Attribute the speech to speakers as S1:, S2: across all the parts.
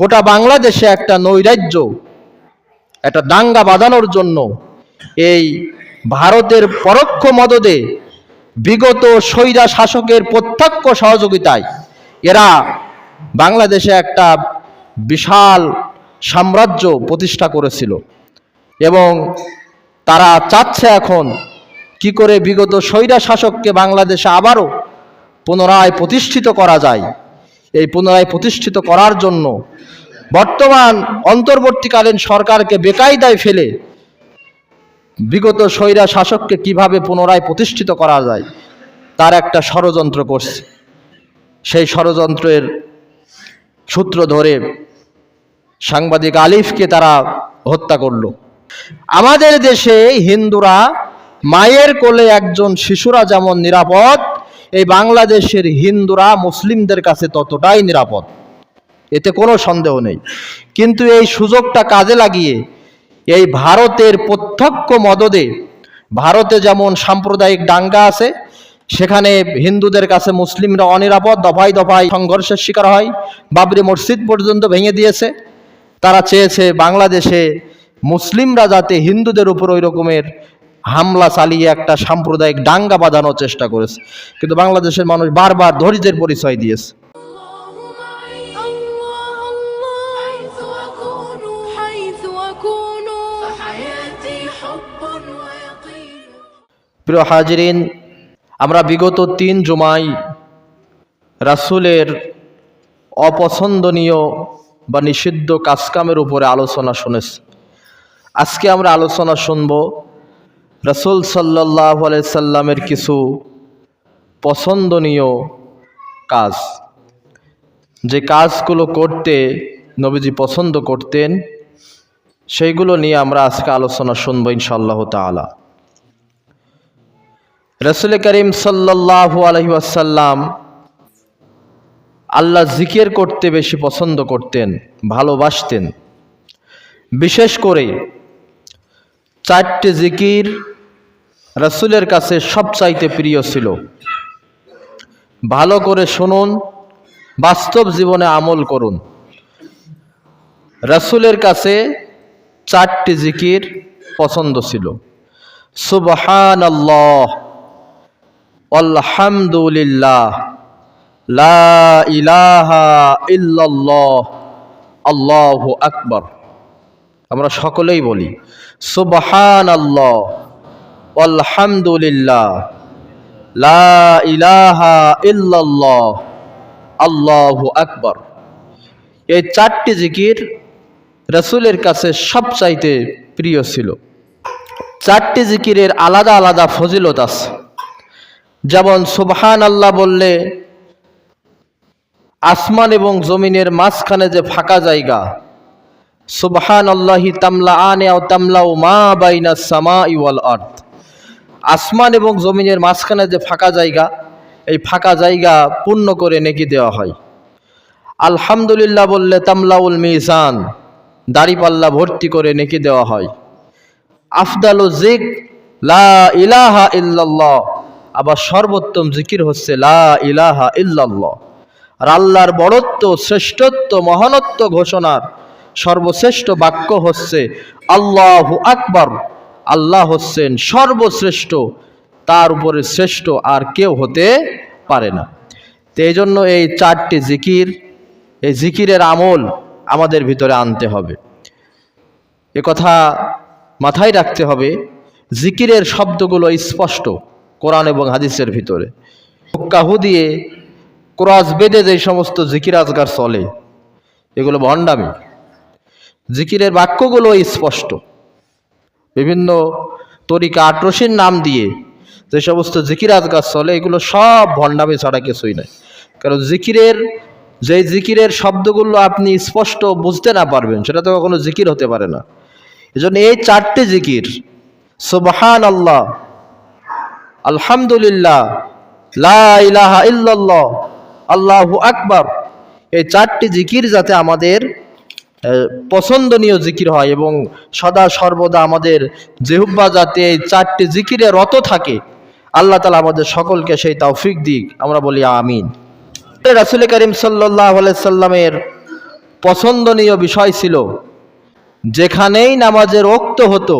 S1: গোটা বাংলাদেশে একটা নৈরাজ্য, একটা দাঙ্গা বাঁধানোর জন্য এই ভারতের পরোক্ষ মদদে বিগত স্বৈরা শাসকের প্রত্যক্ষ সহযোগিতায় এরা বাংলাদেশে একটা বিশাল সাম্রাজ্য প্রতিষ্ঠা করেছিল। এবং তারা চাচ্ছে এখন কি করে বিগত স্বৈরা শাসককে বাংলাদেশে আবারও পুনরায় প্রতিষ্ঠিত করা যায়। এই পুনরায় প্রতিষ্ঠিত করার জন্য বর্তমান অন্তর্বর্তীকালীন সরকারকে বেকায়দায় ফেলে বিগত স্বৈরা শাসককে কীভাবে পুনরায় প্রতিষ্ঠিত করা যায়, তার একটা ষড়যন্ত্র করছে। সেই ষড়যন্ত্রের সূত্র ধরে সাংবাদিক আলিফকে তারা হত্যা করল। আমাদের দেশে হিন্দুরা মায়ের কোলে একজন শিশুরা যেমন নিরাপদ এই বাংলাদেশের হিন্দুরা মুসলিমদের কাছে ততটাই নিরাপদ। এতে কোনো সন্দেহ নেই। কিন্তু এই সুযোগটা কাজে লাগিয়ে এই ভারতের প্রত্যক্ষ মদদে ভারতে যেমন সাম্প্রদায়িক দাঙ্গা আছে, সেখানে হিন্দুদের কাছে মুসলিমরা অনিরাপদ, দফায় দফায় সংঘর্ষের শিকার হয়, বাবরি মসজিদ পর্যন্ত ভেঙে দিয়েছে। তারা চেয়েছে বাংলাদেশে মুসলিমরা যাতে হিন্দুদের উপর ওই রকমের হামলা চালিয়ে একটা সাম্প্রদায়িক ডাঙ্গা বাঁধানোর চেষ্টা করেছে। কিন্তু বাংলাদেশের মানুষ বারবার ধৈর্যের পরিচয় দিয়েছে। প্রিয় হাজরিন, আমরা বিগত তিন জুমাই রাসুলের অপছন্দনীয় বা নিষিদ্ধ কাজকামের উপরে আলোচনা শুনেছি। আজকে আমরা আলোচনা শুনব রাসূল সাল্লাহ সাল্লামের কিছু পছন্দনীয় কাজ। যে কাজগুলো করতে নবীজি পছন্দ করতেন, সেইগুলো নিয়ে আমরা আজকে আলোচনা শুনব ইনশাআল্লাহ তাআলা। রসুল করিম সাল্লাহু আলহি আসাল্লাম আল্লাহ জিকের করতে বেশি পছন্দ করতেন, ভালোবাসতেন। বিশেষ করে চারটি জিকির রসুলের কাছে সবচাইতে প্রিয় ছিল। ভালো করে শুনুন, বাস্তব জীবনে আমল করুন। রসুলের কাছে চারটি জিকির পছন্দ ছিল। সুবহান আল্লাহ আলহামদুলিল্লাহ, লা ইলাহা ইল্লাল্লাহ, আল্লাহু আকবার। আমরা সকলেই বলি সুবহান আল্লাহ আলহামদুলিল্লাহ লা ইলাহা ইল্লাল্লাহ। আল্লাহু আকবার। এই চারটি জিকির রসুলের কাছে সবচাইতে প্রিয় ছিল। চারটি জিকিরের আলাদা আলাদা ফজিলত আছে। যেমন সুবহান আল্লাহ বললে, আসমান এবং জমিনের মাঝখানে যে ফাঁকা জায়গা সুবহান আল্লাহি তামলা আনে তামলাউ মা বাইনা সামা ইওয়াল আর্থ আসমান এবং জমিনের মাঝখানে যে ফাঁকা জায়গা, এই ফাঁকা জায়গা পূর্ণ করে নেকি দেওয়া হয়। আলহামদুলিল্লাহ বললে, তামলাউল মিজান দাড়িপাল্লা ভর্তি করে নেকি দেওয়া হয়। আফদালু জিক, লা ইলাহা ইল্লাল্লাহ, আবার সর্বোত্তম জিকির হচ্ছে, লা ইলাহা ইল্লাল্লাহ। আর আল্লাহর বড়ত্ব, শ্রেষ্ঠত্ব, মহানত্ব ঘোষণার সর্বশ্রেষ্ঠ বাক্য হচ্ছে, আল্লাহু আকবার। আল্লাহ হচ্ছেন সর্বশ্রেষ্ঠ, তার উপরে শ্রেষ্ঠ আর কেউ হতে পারে না। তো এই জন্য এই চারটি জিকির, এই জিকিরের আমল আমাদের ভিতরে আনতে হবে। এ কথা মাথায় রাখতে হবে, জিকিরের শব্দগুলো স্পষ্ট কোরআন এবং হাদিসের ভিতরে। কাহু দিয়ে ক্রস বেঁধে যে সমস্ত জিকির আজগার চলে, এগুলো ভণ্ডামি। জিকিরের বাক্যগুলো স্পষ্ট। বিভিন্ন তরিকা, আটরসির নাম দিয়ে যে সমস্ত জিকির আজগার চলে, এগুলো সব ভণ্ডামি ছাড়া কিছুই নয় কারণ জিকিরের যে জিকিরের শব্দগুলো আপনি স্পষ্ট বুঝতে না পারবেন, সেটা তো কখনো জিকির হতে পারে না। এজন্য এই চারটে জিকির সুবহান আল্লাহ আলহামদুলিল্লাহ, লা ইলাহা ইল্লাল্লাহ, আল্লাহু আকবার, এই চারটি জিকির যাতে আমাদের পছন্দনীয় জিকির হয় এবং সদা সর্বদা আমাদের জেহুব্বা যাতে এই চারটি জিকিরে রত থাকে। আল্লাহ তালা আমাদের সকলকে সেই তৌফিক দিক। আমরা বলি আমিন। রাসুল করিম সাল্লাহ সাল্লামের পছন্দনীয় বিষয় ছিল, যেখানেই নামাজের রক্ত হতো,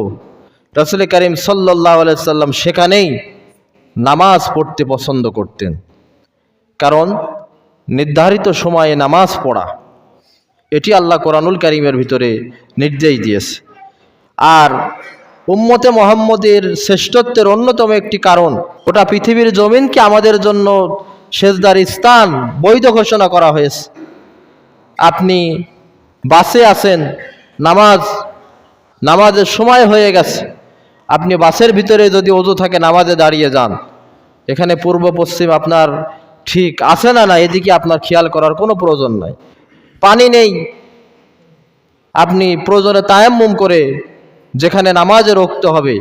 S1: রসুল করিম সাল্লাহ সাল্লাম সেখানেই নামাজ পড়তে পছন্দ করতেন। কারণ নির্ধারিত সময়ে নামাজ পড়া এটি আল্লাহ কোরআনুল করিমের ভিতরে নির্দেশ দিয়েছে। আর উম্মতে মোহাম্মদের শ্রেষ্ঠত্বের অন্যতম একটি কারণ ওটা পৃথিবীর জমিনকে আমাদের জন্য সেজদার স্থান বৈধ ঘোষণা করা হয়েছে। আপনি বাসে আছেন, নামাজ, নামাজের সময় হয়ে গেছে। আপনি বাসের ভিতরে যদি অজু থাকে নামাজে দাঁড়িয়ে যান। এখানে পূর্ব পশ্চিম আপনার ঠিক আছে না না এদিকে আপনার খেয়াল করার কোনো প্রয়োজন নাই। পানি নেই। আপনি প্রয়োজনে তায়াম্মুম করে যেখানে নামাজে রক্ত হবে,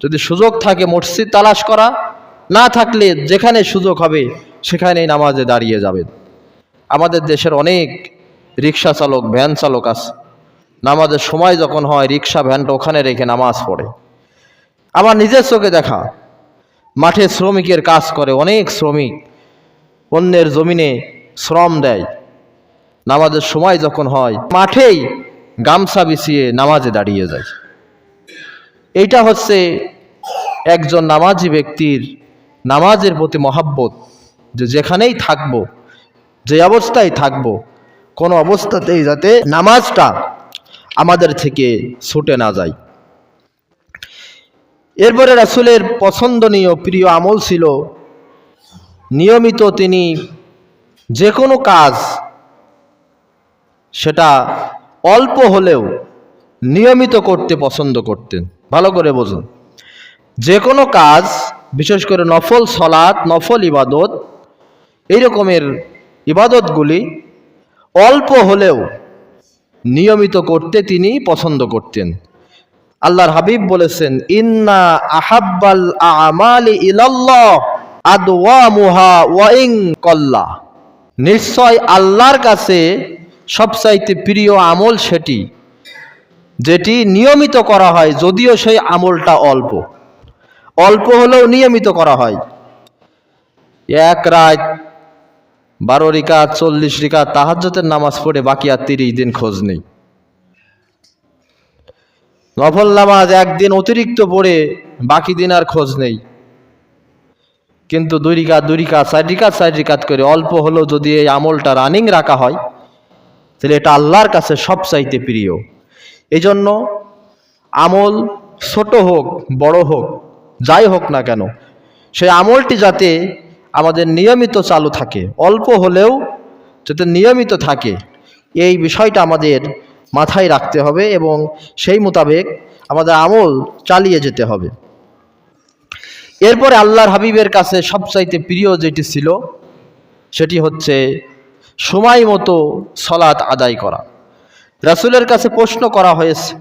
S1: যদি সুযোগ থাকে মসজিদ তালাশ করা, না থাকলে যেখানে সুযোগ হবে সেখানেই নামাজে দাঁড়িয়ে যাবেন। আমাদের দেশের অনেক রিক্সা চালক, ভ্যান চালক আছে। নামাজের সময় যখন হয় রিক্সা ভ্যানটা ওখানে রেখে নামাজ পড়ে। আমার নিজের চোখে দেখা, মাঠে শ্রমিকের কাজ করে অনেক শ্রমিক, অন্যের জমিনে শ্রম দেয়। নামাজের সময় যখন হয়, মাঠেই গামছা বিছিয়ে নামাজে দাঁড়িয়ে যায়। এইটা হচ্ছে একজন নামাজি ব্যক্তির নামাজের প্রতি মহাব্বত, যে যেখানেই থাকব, যে অবস্থায় থাকব, কোনো অবস্থাতেই যাতে নামাজটা আমাদের থেকে ছুটে না যায়। এরপরে রাসুলের পছন্দনীয় প্রিয় আমল ছিল, নিয়মিত তিনি যে কোনো কাজ সেটা অল্প হলেও নিয়মিত করতে পছন্দ করতেন। ভালো করে বুঝুন। যে কোনো কাজ, বিশেষ করে নফল সলাৎ নফল ইবাদত, এই রকমের ইবাদতগুলি অল্প হলেও নিয়মিত করতে তিনি পছন্দ করতেন। আল্লাহর হাবিব বলেছেন, ইন্না আহাব্বাল আমালি ইলাল্লাহ আদওয়ামুহা ওয়াইং কল্লা। নিশ্চয় আল্লাহর কাছে সবচাইতে প্রিয় আমল সেটি, যেটি নিয়মিত করা হয় যদিও সেই আমলটা অল্প। অল্প হলেও নিয়মিত করা হয়। এক রাত, বারো রিকা চল্লিশ রিকা তাহাজ্জতের নামাজ পড়ে বাকি আর তিরিশ দিন খোঁজ নেই। নফল নামাজ একদিন অতিরিক্ত পড়ে বাকি দিন আর খোঁজ নেই। কিন্তু দুই রিকাত দুই রিকাত, চার রিকাত চার রিকাত করে অল্প হলেও যদি এই আমলটা রানিং রাখা হয় তাহলে এটা আল্লাহর কাছে সবচাইতে প্রিয়। এই জন্য আমল ছোট হোক, বড় হোক, যাই হোক না কেন, সেই আমলটি যাতে আমাদের নিয়মিত চালু থাকে, অল্প হলেও যাতে নিয়মিত থাকে, এই বিষয়টা আমাদের মাথায় রাখতে হবে এবং সেই মোতাবেক আমাদের আমল চালিয়ে যেতে হবে। এরপরে আল্লাহর হাবিবের কাছে সবচাইতে প্রিয় যেটি ছিল, সেটি হচ্ছে সময় মতো সলাৎ আদায় করা। রাসুলের কাছে প্রশ্ন করা হয়েছে,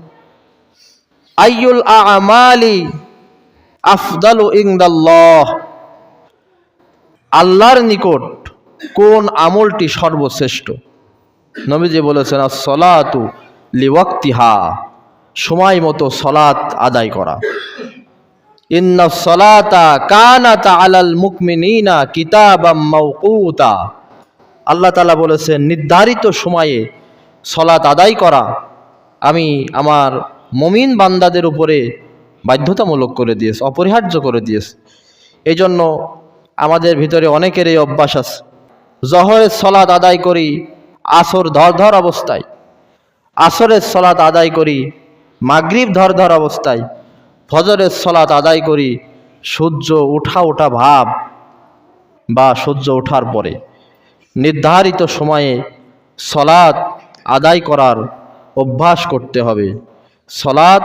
S1: আইয়ুল আমালি আফদালু ইংদাল্লাহ আল্লাহর নিকট কোন আমলটি সর্বশ্রেষ্ঠ? নবীজি বলেছেন সলাতু লিওয়াক্তিহা, সময় মতো সলাত আদায় করা। ইন্না সলাতা কানাতা আলাল মুকমিনিনা কিতাবাম মাওকুতা। আল্লাহ তালা বলেছেন, নির্ধারিত সময়ে সলাত আদায় করা আমি আমার মমিন বান্দাদের উপরে বাধ্যতামূলক করে দিয়েছে, অপরিহার্য করে দিয়েছে। এই জন্য আমাদের ভিতরে অনেকের এই অভ্যাস আছে। জহরের সলাত আদায় করি, আসর ধর ধর অবস্থায়। আসরের সলাত আদায় করি, মাগরিব ধর ধর অবস্থায়। ফজরের সলাত আদায় করি, সূর্য উঠা ওঠা ভাব বা সূর্য ওঠার পরে। নির্ধারিত সময়ে সলাৎ আদায় করার অভ্যাস করতে হবে। সলাৎ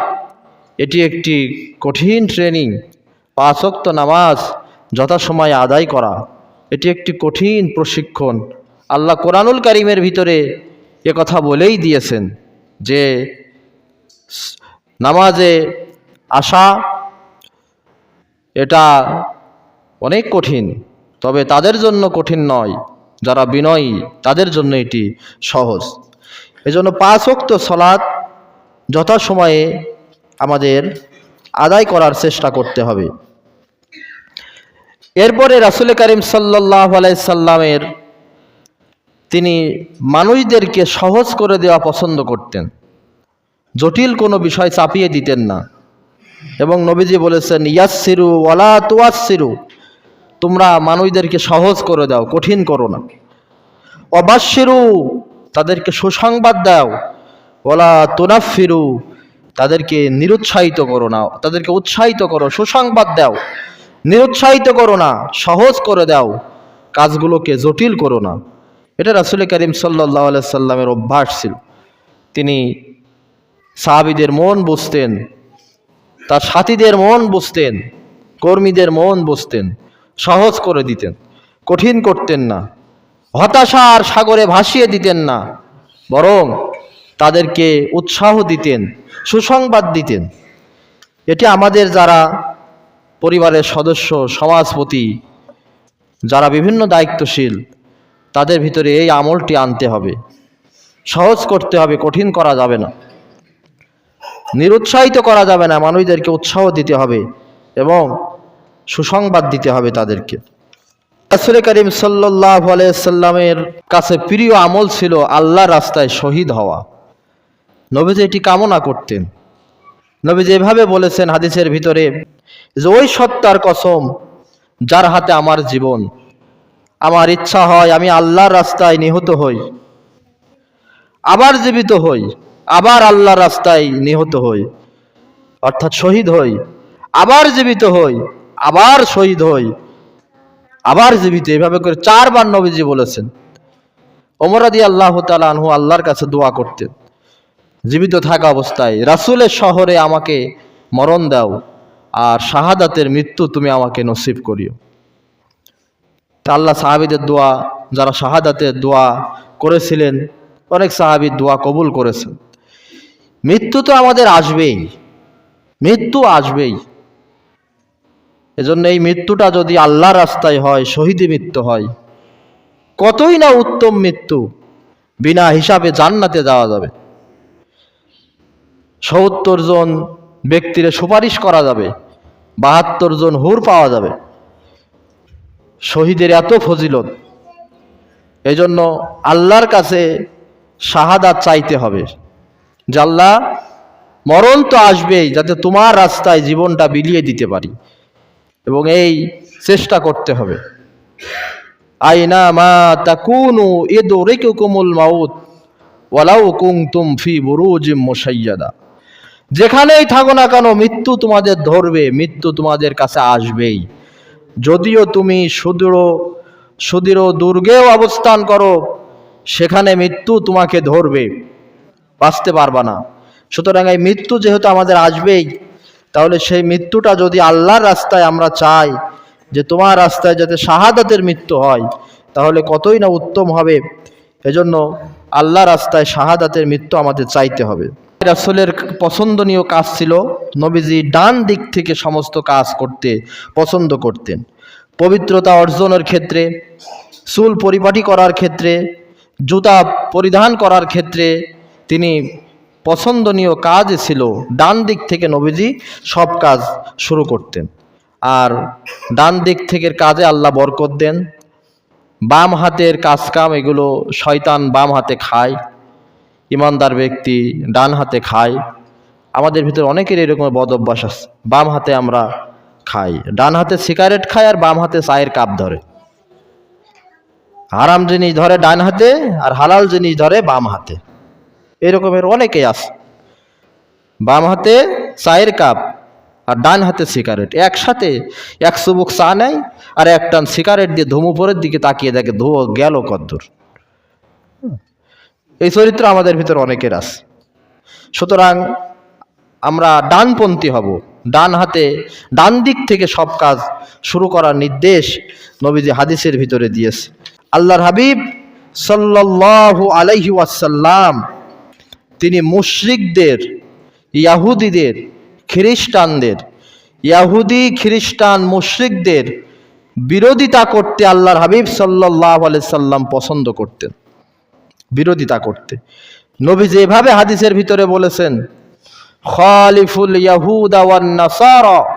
S1: এটি একটি কঠিন ট্রেনিং পাঁচক্ত নামাজ যথাসময়ে আদায় করা। এটি একটি কঠিন প্রশিক্ষণ। আল্লাহ কোরআনুল কারিমের ভিতরে এ কথা বলেই দিয়েছেন যে, নামাজে আসা এটা অনেক কঠিন, তবে তাদের জন্য কঠিন নয়। যারা বিনয়ী, তাদের জন্য এটি সহজ। এজন্য পাঁচ ওক্ত সলাৎ যথাসময়ে আমাদের আদায় করার চেষ্টা করতে হবে। এরপরে রাসুল করিম সাল্লাহ আলাইসাল্লামের তিনি মানুষদেরকে সহজ করে দেওয়া পছন্দ করতেন। জটিল কোনো বিষয় চাপিয়ে দিতেন না। এবং নবীজি বলেছেন ইয়াসিরু ওয়ালা তুয়াসিরু তোমরা মানুষদেরকে সহজ করে দাও, কঠিন করো না। অবাসিরু, তাদেরকে সুসংবাদ দাও। ওলা তোনাফিরু, তাদেরকে নিরুৎসাহিত করো না। তাদেরকে উৎসাহিত করো, সুসংবাদ দাও। নিরুৎসাহিত করো না, সহজ করে দাও। কাজগুলোকে জটিল করো না। এটা রাসুল করিম সাল্লাহ সাল্লামের অভ্যাস ছিল। তিনি সাহাবিদের মন বুঝতেন, তার সাথীদের মন বুঝতেন, কর্মীদের মন বুঝতেন। সহজ করে দিতেন। কঠিন করতেন না। হতাশার সাগরে ভাসিয়ে দিতেন না। বরং তাদেরকে উৎসাহ দিতেন, সুসংবাদ দিতেন। এটি আমাদের যারা পরিবারের সদস্য, সমাজপতি, যারা বিভিন্ন দায়িত্বশীল, তাদের ভিতরে এই আমলটি আনতে হবে। সহজ করতে হবে, কঠিন করা যাবে না। নিরুৎসাহিত করা যাবে না। মানুষদেরকে উৎসাহ দিতে হবে এবং সুসংবাদ দিতে হবে তাদেরকে। রাসুল করিম সাল্লাহ সাল্লামের কাছে প্রিয় আমল ছিল আল্লাহ রাস্তায় শহীদ হওয়া। নবীজি এটি কামনা করতেন। নবীজি এভাবে বলেছেন হাদিসের ভিতরে যে ওই সত্তার কসম যার হাতে আমার জীবন, আমার ইচ্ছা হয় আমি আল্লাহর রাস্তায় নিহত হই, আবার জীবিত হই, আবার আল্লাহর রাস্তায় নিহত হই, অর্থাৎ শহীদ হই, আবার জীবিত হই আবার শহীদ হই, আবার জীবিত, এভাবে করে চারবার নবীজি বলেছেন। ওমরাদি আল্লাহ আনহু আল্লাহর কাছে দোয়া করতেন, জীবিত থাকা অবস্থায়, রাসুলের শহরে আমাকে মরণ দাও আর শাহাদাতের মৃত্যু তুমি আমাকে নসিব করিও। তা আল্লাহ সাহাবিদের দোয়া, যারা শাহাদাতের দোয়া করেছিলেন, অনেক সাহাবির দোয়া কবুল করেছেন। মৃত্যু তো আমাদের আসবেই, মৃত্যু আসবেই। এজন্য এই মৃত্যুটা যদি আল্লাহ রাস্তায় হয়, শহীদি মৃত্যু হয়, কতই না উত্তম মৃত্যু, বিনা হিসাবে জান্নাতে যাওয়া যাবে। সত্তর জন ব্যক্তিরে সুপারিশ করা যাবে, বাহাত্তর জন হুর পাওয়া যাবে। শহীদের এত ফজিলত এই জন্য আল্লাহর কাছে শাহাদাত চাইতে হবে যে আল্লাহ মরণ তো আসবেই, যাতে তোমার রাস্তায় জীবনটা বিলিয়ে দিতে পারি। এবং এই চেষ্টা করতে হবে। আইনা মা তাকুনু ইদরিকুকুমুল মাউত, ওয়ালাউ কুনতুম ফি বুরুজিম মুশাইয়াদা। যেখানেই থাকো না কেন, মৃত্যু তোমাদের ধরবে, মৃত্যু তোমাদের কাছে আসবেই। যদিও তুমি সুদৃঢ় সুদৃঢ় দুর্গেও অবস্থান করো, সেখানে মৃত্যু তোমাকে ধরবে, বাঁচতে পারবা না। সুতরাং এই মৃত্যু যেহেতু আমাদের আসবেই তাহলে সেই মৃত্যুটা যদি আল্লাহর রাস্তায় আমরা চাই, যে তোমার রাস্তায় যাতে শাহাদাতের মৃত্যু হয়, তাহলে কতই না উত্তম হবে। এজন্য আল্লাহ রাস্তায় শাহাদাতের মৃত্যু আমাদের চাইতে হবে। রাসুলের পছন্দনীয় কাজ ছিল নবীজি ডান দিক থেকে সমস্ত কাজ করতে, পছন্দ করতেন। পবিত্রতা অর্জনের ক্ষেত্রে, চুল পরিপাটি করার ক্ষেত্রে, জুতা পরিধান করার ক্ষেত্রে তিনি পছন্দনীয় কাজ ছিল ডান দিক থেকে নবীজি সব কাজ শুরু করতেন। আর ডান দিক থেকে কাজে আল্লাহ বরকত দেন। বাম হাতের কাজ কাম এগুলো শয়তান বাম হাতে খায়, ইমানদার ব্যক্তি ডান হাতে খায়। আমাদের ভিতরে অনেকের এরকম বদ অভ্যাস আছে, বাম হাতে আমরা খাই। ডান হাতে সিগারেট খায় আর বাম হাতে চায়ের কাপ ধরে। হারাম জিনিস ধরে ডান হাতে আর হালাল জিনিস ধরে বাম হাতে। এরকমের অনেকেই আছে। বাম হাতে চায়ের কাপ আর ডান হাতে সিগারেট। একসাথে এক চুবুক চা নেয় আর এক টান সিগারেট দিয়ে ধুমুপরের দিকে তাকিয়ে দেখে, ধুয়ো, গেল কদ্দূর। এই চরিত্র আমাদের ভিতর অনেকের আছে। সুতরাং আমরা ডানপন্থী হব। ডান হাতে, ডান দিক থেকে সব কাজ শুরু করার নির্দেশ নবীজি হাদিসের ভিতরে দিয়েছে। আল্লাহর হাবিব সাল্লাল্লাহু আলাইহি ওয়াসাল্লাম তিনি মুশরিকদের, ইয়াহুদিদের, খ্রিস্টানদের, ইয়াহুদি, খ্রিস্টান মুশরিকদের বিরোধিতা করতে আল্লাহর হাবিব সাল্লাহ সাল্লাম পছন্দ করতেন। বিরোধিতা করতে। নবী যেভাবে হাদিসের ভিতরে বলেছেন, খালিফুল ইয়াহুদা ওয়ান নাসারা।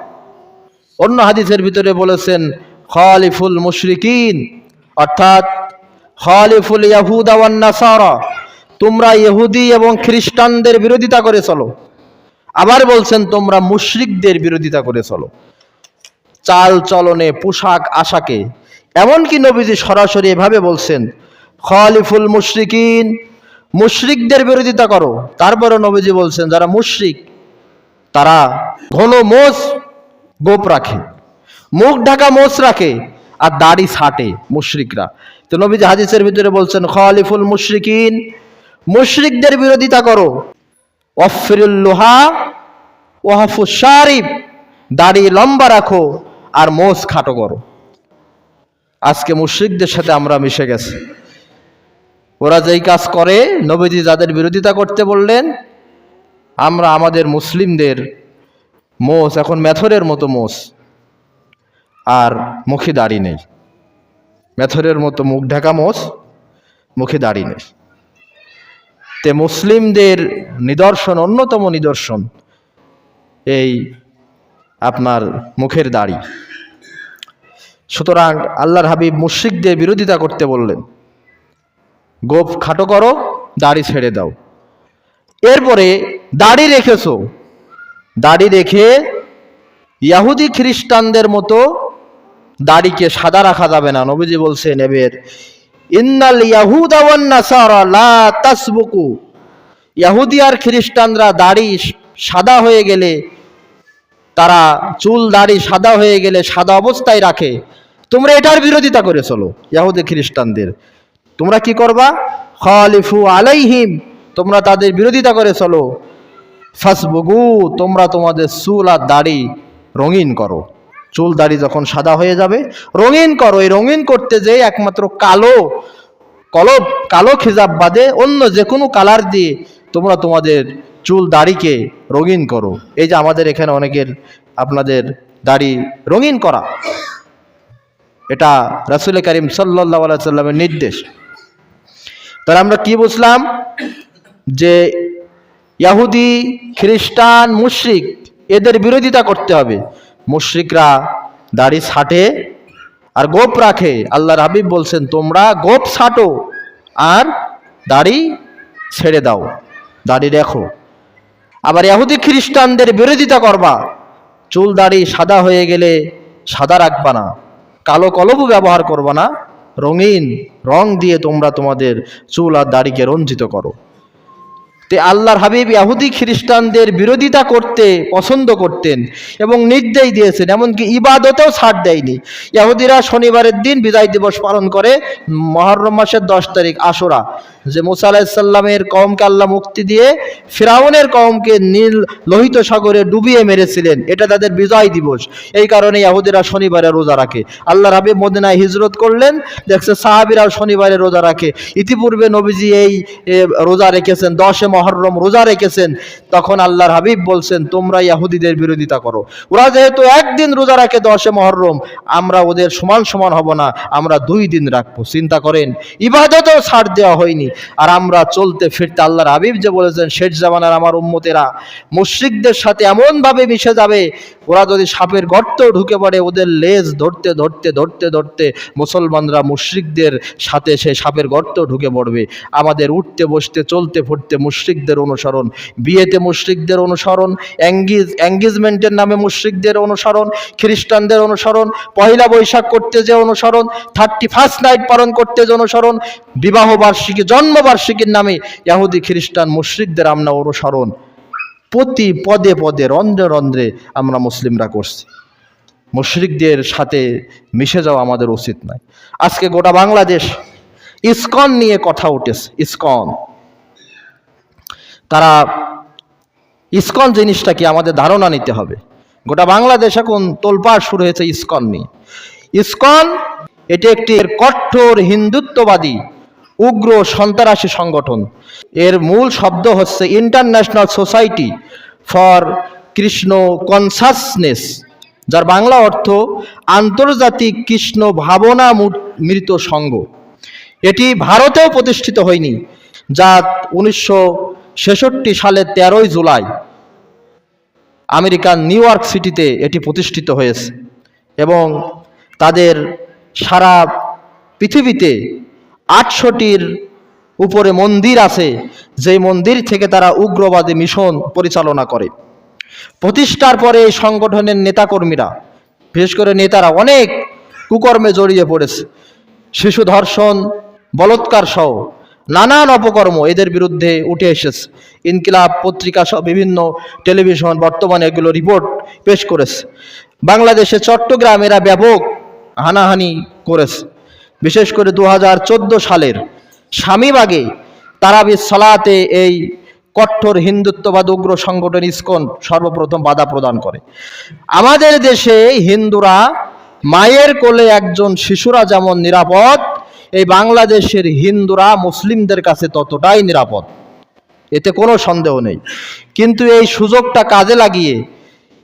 S1: অন্য হাদিসের ভিতরে বলেছেন, খালিফুল মুশরিকিন। অর্থাৎ, খালিফুল ইয়াহুদা ওয়ান নাসারা। তোমরা ইহুদি এবং খ্রিস্টানদের বিরোধিতা করে চলো। আবার বলছেন, তোমরা মুশরিকদের বিরোধিতা করে চলো। চাল চলনে, পোশাক আশাকে। এমনকি নবীজি সরাসরি এভাবে বলছেন, খালিফুল মুশরিকিন, মুশরিকদের বিরোধিতা করো। তারপরে নবীজি বলছেন, যারা মুশরিক, তারা ঘন মোষ গোপ রাখে, মুখ ঢাকা মোষ রাখে আর দাড়ি ছাটে মুশরিকরা। তো নবীজি হাদিসের ভিতরে বলছেন, খালিফুল মুশরিকিন মুশরিকদের বিরোধিতা করো। অফিরুল লোহা ওয়াহাফু শারিফ দাড়ি লম্বা রাখো আর মোষ খাটো করো। আজকে মুশরিকদের সাথে আমরা মিশে গেছি। ওরা যেই কাজ করে, নবীজি যাদের বিরোধিতা করতে বললেন, আমরা আমাদের মুসলিমদের মোষ এখন মেথরের মতো মোষ আর মুখে দাড়ি নেই। মেথরের মতো মুখ ঢাকা মোষ মুখে দাড়ি নেই। তে মুসলিমদের নিদর্শন, অন্যতম নিদর্শন এই আপনার মুখের দাড়ি। সুতরাং আল্লাহর হাবিব মুশরিকদের বিরোধিতা করতে বললেন, গোপ খাটো করো, দাড়ি ছেড়ে দাও। এরপরে দাড়ি রেখেছো। দাড়ি রেখে ইয়াহুদি খ্রিস্টানদের মতো দাড়িকে সাদা রাখা যাবে না। নবীজি বলছেন, এবার ইন্নাল লা তাসবুকু। ইয়াহুদি আর খ্রিস্টানরা দাড়ি সাদা হয়ে গেলে, তারা চুল দাড়ি সাদা হয়ে গেলে সাদা অবস্থায় রাখে। তোমরা এটার বিরোধিতা করে চলো, ইয়াহুদি খ্রিস্টানদের। তোমরা কি করবা? খালিফু আলাইহিম, তোমরা তাদের বিরোধিতা করে চলো। ফাসবুগু, তোমরা তোমাদের চুল আর দাড়ি রঙিন করো। চুল দাড়ি যখন সাদা হয়ে যাবে, রঙিন করো এই রঙিন করতে যে একমাত্র কালো কলব, কালো খিজাব বাদে অন্য যে কোনো কালার দিয়ে তোমরা তোমাদের চুল দাড়িকে রঙিন করো। এই যে আমাদের এখানে অনেকের আপনাদের দাড়ি রঙিন করা। এটা রাসুল করিম সাল্লাহ সাল্লামের নির্দেশ। তাহলে আমরা কি বুঝলাম? যে ইয়াহুদি, খ্রিস্টান, মুশরিক, এদের বিরোধিতা করতে হবে। মুশরিকরা দাড়ি ছাটে আর গোপ রাখে। আল্লাহর হাবিব বলছেন, তোমরা গোপ ছাটো আর দাড়ি ছেড়ে দাও। দাড়ি রেখো। আবার ইহুদি খ্রিস্টানদের বিরোধিতা করবা। চুল দাড়ি সাদা হয়ে গেলে সাদা রাখবা না। কালো কলবও ব্যবহার করবা না। রঙিন রং দিয়ে তোমরা তোমাদের চুল আর দাড়িকে রঞ্জিত করো। তে আল্লাহর হাবিব ইয়াহুদি খ্রিস্টানদের বিরোধিতা করতে পছন্দ করতেন এবং নির্দেশ দিয়েছেন, এমনকি ইবাদতেও ছাড় দেয়নি। ইয়াহুদিরা শনিবারের দিন বিদায় দিবস পালন করে মহরম মাসের দশ তারিখ আশুরা, যে মুসা আলাহিসাল্লামের কমকে আল্লাহ মুক্তি দিয়ে ফিরাউনের কমকে নীল লোহিত সাগরে ডুবিয়ে মেরেছিলেন, এটা তাদের বিজয় দিবস। এই কারণে ইয়াহুদিরা শনিবারে রোজা রাখে। আল্লাহ হাবিব মদিনায় হিজরত করলেন, দেখছে সাহাবিরাও শনিবারে রোজা রাখে। ইতিপূর্বে নবীজি এই রোজা রেখেছেন দশে মহরম রোজা রেখেছেন, তখন আল্লাহর হাবিব বলছেন, তোমরা ইয়াহুদিদের বিরোধিতা করো। ওরা যেহেতু একদিন রোজা রাখে দশে মহরম, আমরা ওদের সমান সমান হব না, আমরা দুই দিন রাখব। চিন্তা করেন, ইবাদতেও ছাড় দেওয়া হয়নি। আর আমরা চলতে ফিরতে আল্লাহর হাবিব যে বলেছেন, শেষ জামানার আমার উম্মতেরা মুশ্রিকদের সাথে এমনভাবে মিশে যাবে, ওরা যদি সাপের গর্ত ঢুকে পড়ে, ওদের লেজ ধরতে ধরতে ধরতে ধরতে মুসলমানরা মুশ্রিকদের সাথে সে সাপের গর্ত ঢুকে পড়বে। আমাদের উঠতে, বসতে, চলতে ফুটতে মুশ্রিকদের অনুসরণ। বিয়েতে মুশ্রিকদের অনুসরণ অ্যাঙ্গিজ অ্যাঙ্গেজমেন্টের নামে মুশ্রিকদের অনুসরণ, খ্রিস্টানদের অনুসরণ, পয়লা বৈশাখ করতে যে অনুসরণ থার্টি ফার্স্ট নাইট পালন করতে যে অনুসরণ, বিবাহ বার্ষিকী জন্মবার্ষিকীর নামে ইয়াহুদি খ্রিস্টান, মুশ্রিকদের আমরা অনুসরণ। প্রতি পদে পদে, রন্ধ্রে রন্ধ্রে আমরা মুসলিমরা করছি। মুশরিকদের সাথে মিশে যাওয়া আমাদের উচিত নয়। আজকে গোটা বাংলাদেশ ইসকন নিয়ে কথা উঠেছে, ইসকন। তারা ইস্কন জিনিসটা কি আমাদের ধারণা নিতে হবে। গোটা বাংলাদেশ এখন তোলপাড় শুরু হয়েছে ইস্কন নিয়ে। ইস্কন এটি একটি কঠোর হিন্দুত্ববাদী উগ্র সন্ত্রাসী সংগঠন। এর মূল শব্দ হচ্ছে international society for Krishna consciousness যার বাংলা অর্থ আন্তর্জাতিক কৃষ্ণ ভাবনা মৃত সংঘ এটি ভারতেও প্রতিষ্ঠিত হয়নি, যা উনিশশো ছেষট্টি সালের তেরোই জুলাই আমেরিকার নিউ ইয়র্ক সিটিতে এটি প্রতিষ্ঠিত হয়েছে এবং তাদের সারা পৃথিবীতে আটশোটির উপরে মন্দির আছে, যেই মন্দির থেকে তারা উগ্রবাদী মিশন পরিচালনা করে। প্রতিষ্ঠার পরে এই সংগঠনের নেতাকর্মীরা, বিশেষ করে নেতারা অনেক কুকর্মে জড়িয়ে পড়েছে। শিশু ধর্ষণ, বলৎকার সহ নানান অপকর্ম এদের বিরুদ্ধে উঠে এসেছে। ইনকিলাব পত্রিকা সহ বিভিন্ন টেলিভিশন বর্তমানে এগুলো রিপোর্ট পেশ করেছে। বাংলাদেশে চট্টগ্রাম এরা ব্যাপক হানাহানি করেছে। বিশেষ করে দু হাজার চোদ্দ সালের স্বামীবাগে তারাবি সালাতে এই কঠোর হিন্দুত্ববাদ উগ্র সংগঠন ইসকন সর্বপ্রথম বাধা প্রদান করে। আমাদের দেশে হিন্দুরা মায়ের কোলে একজন শিশুরা যেমন নিরাপদ এই বাংলাদেশের হিন্দুরা মুসলিমদের কাছে ততটাই নিরাপদ। এতে কোনো সন্দেহ নেই। কিন্তু এই সুযোগটা কাজে লাগিয়ে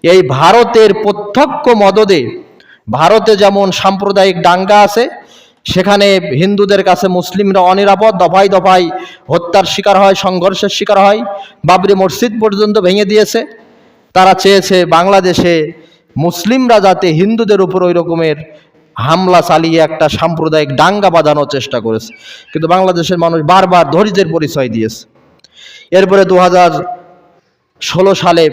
S1: এই ভারতের প্রত্যক্ষ মদদে ভারতে যেমন সাম্প্রদায়িক দাঙ্গা আছে, সেখানে হিন্দুদের কাছে মুসলিমরা অনিরাপদ, দফায় দফায় হত্যার শিকার হয়, সংঘর্ষের শিকার হয়, বাবরি মসজিদ পর্যন্ত ভেঙে দিয়েছে। তারা চেয়েছে বাংলাদেশে মুসলিমরা যাতে হিন্দুদের উপর ওই রকমের হামলা চালিয়ে একটা সাম্প্রদায়িক দাঙ্গা বাঁধানোর চেষ্টা করেছে। কিন্তু বাংলাদেশের মানুষ বারবার ধৈর্যের পরিচয় দিয়েছে। এরপরে দু হাজার ষোলো সালে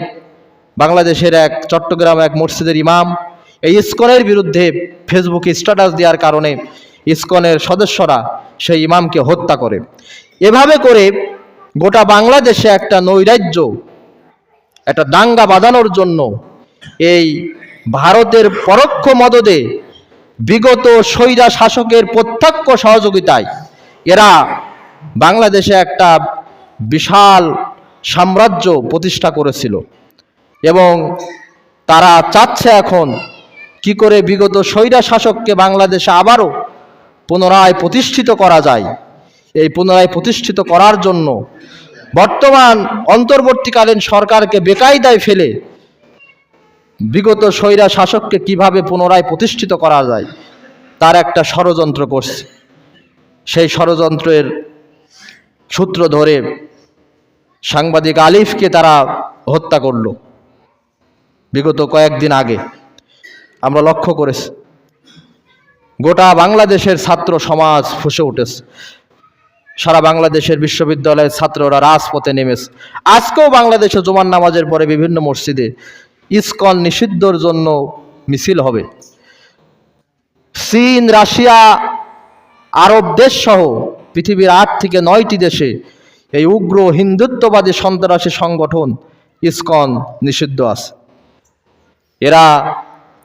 S1: বাংলাদেশের এক চট্টগ্রাম এক মসজিদের ইমাম এই ইস্কনের বিরুদ্ধে ফেসবুকে স্ট্যাটাস দেওয়ার কারণে ইস্কনের সদস্যরা সেই ইমামকে হত্যা করে। এভাবে করে গোটা বাংলাদেশে একটা নৈরাজ্য, একটা দাঙ্গা বাঁধানোর জন্য এই ভারতের পরোক্ষ মদদে বিগত স্বৈরা শাসকের প্রত্যক্ষ সহযোগিতায় এরা বাংলাদেশে একটা বিশাল সাম্রাজ্য প্রতিষ্ঠা করেছিল। এবং তারা চাচ্ছে এখন কি করে বিগত স্বৈরা শাসককে বাংলাদেশে আবারও পুনরায় প্রতিষ্ঠিত করা যায়। এই পুনরায় প্রতিষ্ঠিত করার জন্য বর্তমান অন্তর্বর্তীকালীন সরকারকে বেকায়দায় ফেলে বিগত স্বৈরা শাসককে কীভাবে পুনরায় প্রতিষ্ঠিত করা যায়, তার একটা ষড়যন্ত্র করছে। সেই ষড়যন্ত্রের সূত্র ধরে সাংবাদিক আলিফকে তারা হত্যা করল। বিগত কয়েকদিন আগে আমরা লক্ষ্য করেছি, গোটা বাংলাদেশের ছাত্র সমাজ ফুসে উঠেছে। সারা বাংলাদেশের বিশ্ববিদ্যালয়ের ছাত্ররা রাজপথে নেমেছে। আজকেও বাংলাদেশে জুমার নামাজের পরে বিভিন্ন মসজিদে ইসকন নিষিদ্ধর জন্য মিছিল হবে। চীন, রাশিয়া, আরব দেশ সহ পৃথিবীর আট থেকে নয়টি দেশে এই উগ্র হিন্দুত্ববাদী সন্ত্রাসী সংগঠন ইস্কন নিষিদ্ধ আছে। এরা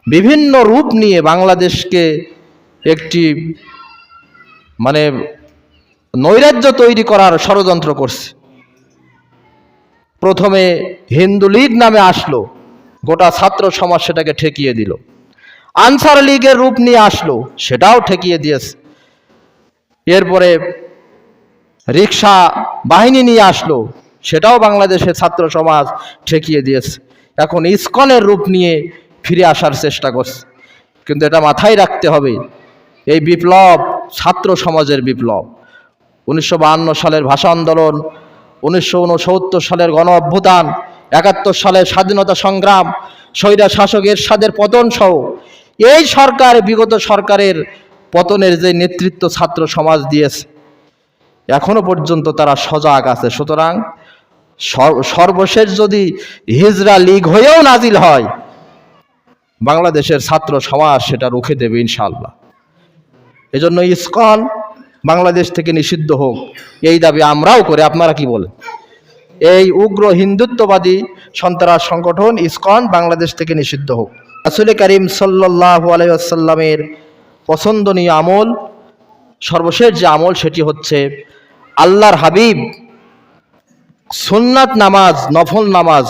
S1: বিভিন্ন রূপ নিয়ে বাংলাদেশকে একটি মানে নৈরাজ্য তৈরি করার ষড়যন্ত্র করছে। প্রথমে হিন্দু লীগ নামে আসলো গোটা ছাত্র সমাজ সেটাকে ঠেকিয়ে দিল। আনসার লীগের রূপ নিয়ে আসলো, সেটাও ঠেকিয়ে দিয়েছে। এরপরে রিক্সা বাহিনী নিয়ে আসলো, সেটাও বাংলাদেশের ছাত্র সমাজ ঠেকিয়ে দিয়েছে। এখন ইস্কনের রূপ নিয়ে ফিরে আসার চেষ্টা করছে। কিন্তু এটা মাথায় রাখতে হবে, এই বিপ্লব ছাত্র সমাজের বিপ্লব। উনিশশো সালের ভাষা আন্দোলন, উনিশশো উনসত্তর সালের গণ অভ্যুত্থান একাত্তর সালের স্বাধীনতা সংগ্রাম, স্বৈরা শাসকের স্বাদের পতন সহ এই সরকার, বিগত সরকারের পতনের যে নেতৃত্ব ছাত্র সমাজ দিয়েছে, এখনও পর্যন্ত তারা সজাগ আছে। সুতরাং সর- সর্বশেষ যদি হিজরা লীগ হয়েও নাজিল হয়, বাংলাদেশের ছাত্র সমাজ সেটা রুখে দেবে ইনশাল্লাহ এজন্য ইসকন বাংলাদেশ থেকে নিষিদ্ধ হোক, এই দাবি আমরাও করে। আপনারা কি বলেন? এই উগ্র হিন্দুত্ববাদী সন্ত্রাস সংগঠন ইসকন বাংলাদেশ থেকে নিষিদ্ধ হোক। আসলে করিম সাল্লাহ আলাইসাল্লামের পছন্দনীয় আমল, সর্বশেষ যে আমল সেটি হচ্ছে আল্লাহর হাবিব সুন্নাত নামাজ, নফল নামাজ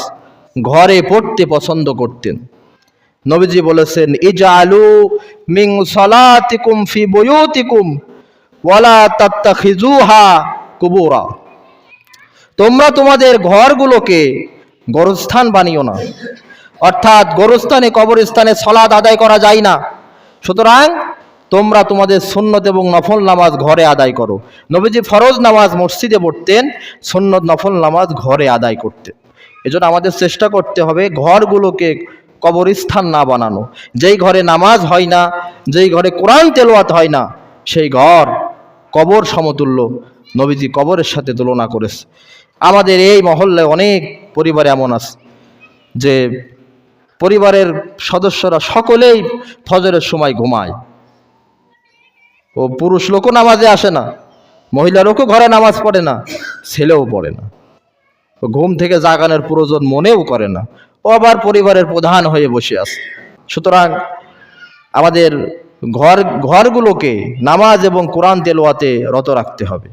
S1: ঘরে পড়তে পছন্দ করতেন। নবীজি বলেছেন, ইজালু মিং সলাতিকুম ফি বুয়ুতিকুম ওয়ালা তাত্তাখিজুহা কুবুরা। তোমরা তোমাদের ঘরগুলোকে গোরস্থান বানিও না। অর্থাৎ গোরস্থানে, কবরস্থানে সলাদ আদায় করা যায় না। সুতরাং তোমরা তোমাদের সুন্নত এবং নফল নামাজ ঘরে আদায় করো। নবীজি ফরজ নামাজ মসজিদে পড়তেন, সুন্নত, নফল নামাজ ঘরে আদায় করতেন এজন্য আমাদের চেষ্টা করতে হবে ঘরগুলোকে কবরস্থান না বানানো। যেই ঘরে নামাজ হয় না, যেই ঘরে কোরআন তেলোয়াত হয় না, সেই ঘর কবর সমতুল্য। নবীজি কবরের সাথে তুলনা করেছে। আমাদের এই মহল্লে অনেক পরিবার এমন আছে যে পরিবারের সদস্যরা সকলেই ফজরের সময় ঘুমায়। ও পুরুষ লোকও নামাজে আসে না, মহিলা লোকও ঘরে নামাজ পড়ে না, ছেলেও পড়ে না। ঘুম থেকে জাগানোর প্রয়োজন মনেও করে না। ও আবার পরিবারের প্রধান হয়ে বসে আছে। সুতরাং আমাদের ঘর, ঘরগুলোকে নামাজ এবং কোরআন তেলোয়াতে রত রাখতে হবে।